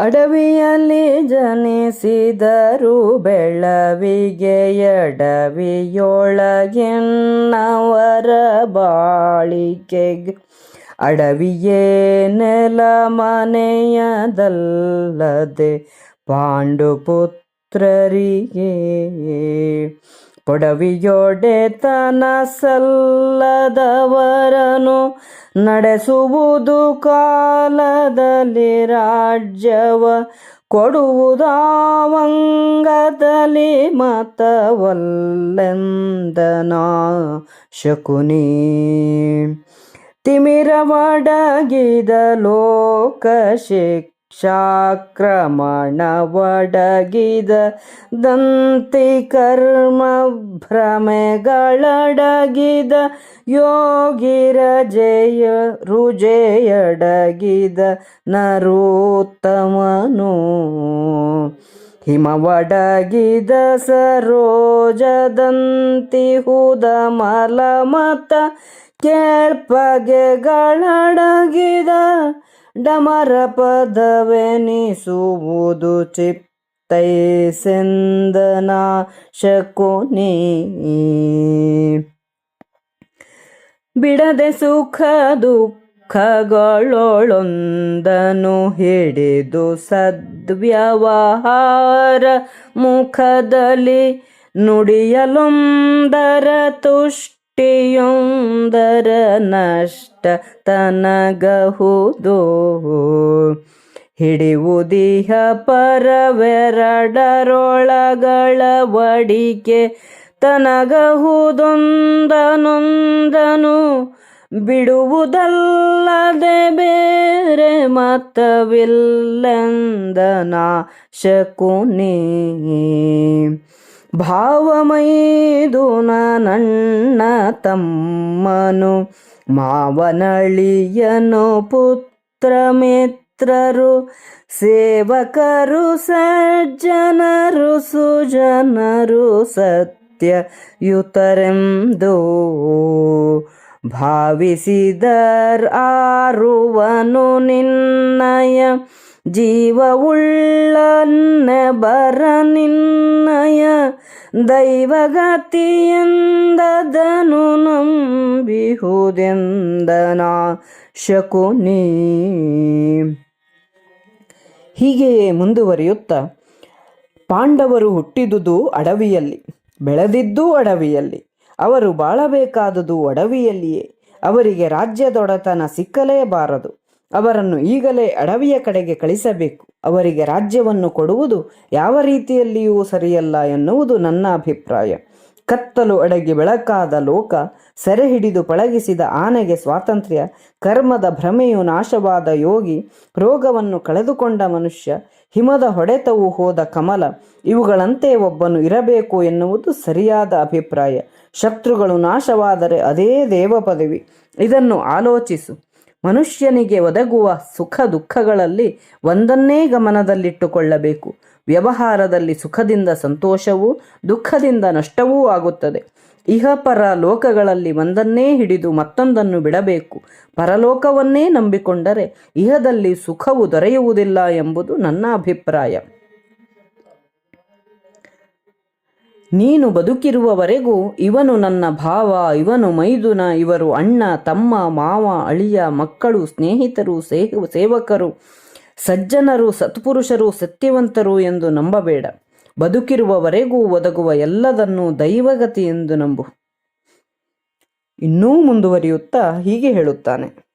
ಅಡವಿಯಲ್ಲಿ ಜನಿಸಿದರು ಬೆಳವಿಗೆ ಎಡವಿಯೊಳಗೆನ್ನವರ ಬಾಳಿಕೆಗೆ. ಅಡವಿಯೇ ನೆಲ ಮನೆಯದಲ್ಲದೆ ಪಾಂಡುಪುತ್ರರಿಗೆ ಪೊಡವಿಯೊಡೆತನ ಸಲ್ಲದವರನು ನಡೆಸುವುದು ಕಾಲದಲ್ಲಿ ರಾಜ್ಯವ ಕೊಡುವುದಾವಂಗದಲ್ಲಿ ಮತವಲ್ಲೆಂದನ ಶಕುನಿ. ತಿಮಿರವಡಗಿದ ಲೋಕ ಶಿಕ್ಷಾಕ್ರಮಣ ಒಡಗಿದ ದಂತಿ ಕರ್ಮ ಭ್ರಮೆಗಳಡಗಿದ ಯೋಗಿರ ಜಯ ರುಜೆಯಡಗಿದ ನರೋತ್ತಮನು. ಹಿಮವಡಗಿದ ಸರೋಜದಂತಿ ಹುದ ಮಲಮತ ಕೇಳ್ಪಗೆಗಳಡಗಿದ ಡಮರ ಪದವೆನಿಸುವುದು ಚಿತ್ತೈಸೆಂದನ ಶಕುನಿ ಬಿಡದೆ ಸುಖ ದುಃಖಗಳೊಳೊಂದನು ಹಿಡಿದು ಸದ್ವ್ಯವಹಾರ ಮುಖದಲ್ಲಿ ನುಡಿಯಲೊಂದರ ತುಷ್ಟಿಯೊಂದರ ನಷ್ಟ ತನಗಹುದು. ಹಿಡಿಯುವುದಿಹ ಪರವೆರಡರೊಳಗಳ ವಡಿಕೆ ತನಗಹುದೊಂದನೊಂದನು. ಬಿಡುವುದಲ್ಲದೆ ಬೇರೆ ಮತವಿಲ್ಲೆಂದನ ಶಕುನಿ ಭಾವಮೈದುನ ನನ್ನ ತಮ್ಮನು ಮಾವನಳಿಯನು ಪುತ್ರ ಮಿತ್ರರು ಸೇವಕರು ಸಜ್ಜನರು ಸುಜನರು ಸತ್ಯ ಸತ್ಯಯುತರೆಂದು ಭಾವಿಸಿದರ್ ಆರುವನು ನಿನ್ನಯ ಜೀವವುಳ್ಳನ್ನೆ ಬರ ನಿನ್ನಯ ದೈವಗತಿಯೆಂದದನು ನಂಬಿಹುದೆಂದನ ಶಕುನಿ ಹೀಗೆಯೇ ಮುಂದುವರಿಯುತ್ತ. ಪಾಂಡವರು ಹುಟ್ಟಿದುದು ಅಡವಿಯಲ್ಲಿ, ಬೆಳೆದಿದ್ದೂ ಅಡವಿಯಲ್ಲಿ, ಅವರು ಬಾಳಬೇಕಾದುದು ಅಡವಿಯಲ್ಲಿಯೇ, ಅವರಿಗೆ ರಾಜ್ಯದೊಡತನ ಸಿಕ್ಕಲೇಬಾರದು ಅವರನ್ನು ಈಗಲೇ ಅಡವಿಯ ಕಡೆಗೆ ಕಳಿಸಬೇಕು. ಅವರಿಗೆ ರಾಜ್ಯವನ್ನು ಕೊಡುವುದು ಯಾವ ರೀತಿಯಲ್ಲಿಯೂ ಸರಿಯಲ್ಲ ಎನ್ನುವುದು ನನ್ನ ಅಭಿಪ್ರಾಯ. ಕತ್ತಲು ಅಡಗಿ ಬೆಳಕಾದ ಲೋಕ, ಸೆರೆ ಹಿಡಿದು ಪಳಗಿಸಿದ ಆನೆಗೆ ಸ್ವಾತಂತ್ರ್ಯ, ಕರ್ಮದ ಭ್ರಮೆಯು ನಾಶವಾದ ಯೋಗಿ, ರೋಗವನ್ನು ಕಳೆದುಕೊಂಡ ಮನುಷ್ಯ, ಹಿಮದ ಹೊಡೆತವು ಹೋದ ಕಮಲ, ಇವುಗಳಂತೆ ಒಬ್ಬನು ಇರಬೇಕು ಎನ್ನುವುದು ಸರಿಯಾದ ಅಭಿಪ್ರಾಯ. ಶತ್ರುಗಳು ನಾಶವಾದರೆ ಅದೇ ದೇವ ಪದವಿ ಇದನ್ನು ಆಲೋಚಿಸು. ಮನುಷ್ಯನಿಗೆ ಒದಗುವ ಸುಖ ದುಃಖಗಳಲ್ಲಿ ಒಂದನ್ನೇ ಗಮನದಲ್ಲಿಟ್ಟುಕೊಳ್ಳಬೇಕು. ವ್ಯವಹಾರದಲ್ಲಿ ಸುಖದಿಂದ ಸಂತೋಷವೂ ದುಃಖದಿಂದ ನಷ್ಟವೂ ಆಗುತ್ತದೆ. ಇಹಪರ ಲೋಕಗಳಲ್ಲಿ ಒಂದನ್ನೇ ಹಿಡಿದು ಮತ್ತೊಂದನ್ನು ಬಿಡಬೇಕು. ಪರಲೋಕವನ್ನೇ ನಂಬಿಕೊಂಡರೆ ಇಹದಲ್ಲಿ ಸುಖವು ದೊರೆಯುವುದಿಲ್ಲ ಎಂಬುದು ನನ್ನ ಅಭಿಪ್ರಾಯ. ನೀನು ಬದುಕಿರುವವರೆಗೂ ಇವನು ನನ್ನ ಭಾವ, ಇವನು ಮೈದುನ, ಇವರು ಅಣ್ಣ, ತಮ್ಮ, ಮಾವ, ಅಳಿಯ, ಮಕ್ಕಳು, ಸ್ನೇಹಿತರು ಸೇವ ಸೇವಕರು, ಸಜ್ಜನರು, ಸತ್ಪುರುಷರು, ಸತ್ಯವಂತರು ಎಂದು ನಂಬಬೇಡ. ಬದುಕಿರುವವರೆಗೂ ಒದಗುವ ಎಲ್ಲದನ್ನೂ ದೈವಗತಿ ಎಂದು ನಂಬು. ಇನ್ನೂ ಮುಂದುವರಿಯುತ್ತಾ ಹೀಗೆ ಹೇಳುತ್ತಾನೆ.